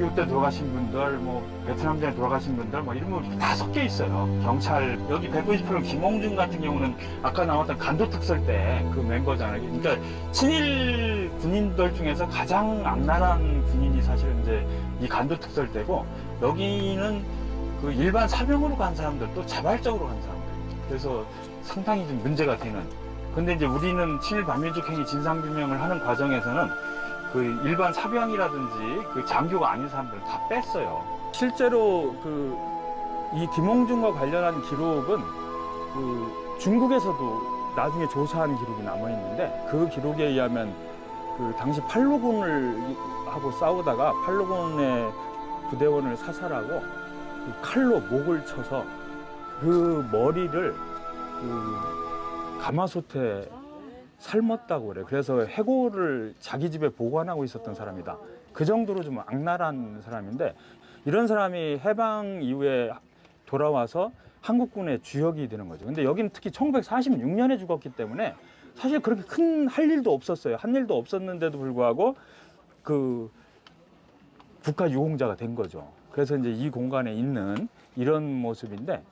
6.26때 돌아가신 분들, 뭐 베트남전에 돌아가신 분들, 뭐 이런 분다 섞여 있어요. 경찰 여기 198호 김홍준 같은 경우는 아까 나왔던 간도 특설 때 그 멤버잖아요. 그러니까 친일 군인들 중에서 가장 악랄한 군인이 사실은 이제 이 간도 특설 때고 여기는 그 일반 사병으로 간 사람들도 자발적으로 간 사람들. 그래서 상당히 좀 문제가 되는. 근데 이제 우리는 친일 반민족 행위 진상 규명을 하는 과정에서는 그 일반 사병이라든지 그 장교가 아닌 사람들을 다 뺐어요. 실제로 그 이 김홍준과 관련한 기록은 그 중국에서도 나중에 조사한 기록이 남아 있는데 그 기록에 의하면 그 당시 팔로군을 하고 싸우다가 팔로군의 부대원을 사살하고 그 칼로 목을 쳐서 그 머리를 그 가마솥에 삶았다고 그래요. 그래서 해골을 자기 집에 보관하고 있었던 사람이다. 그 정도로 좀 악랄한 사람인데 이런 사람이 해방 이후에 돌아와서 한국군의 주역이 되는 거죠. 근데 여기는 특히 1946년에 죽었기 때문에 사실 그렇게 큰 할 일도 없었어요. 한 일도 없었는데도 불구하고 그 국가 유공자가 된 거죠. 그래서 이제 이 공간에 있는 이런 모습인데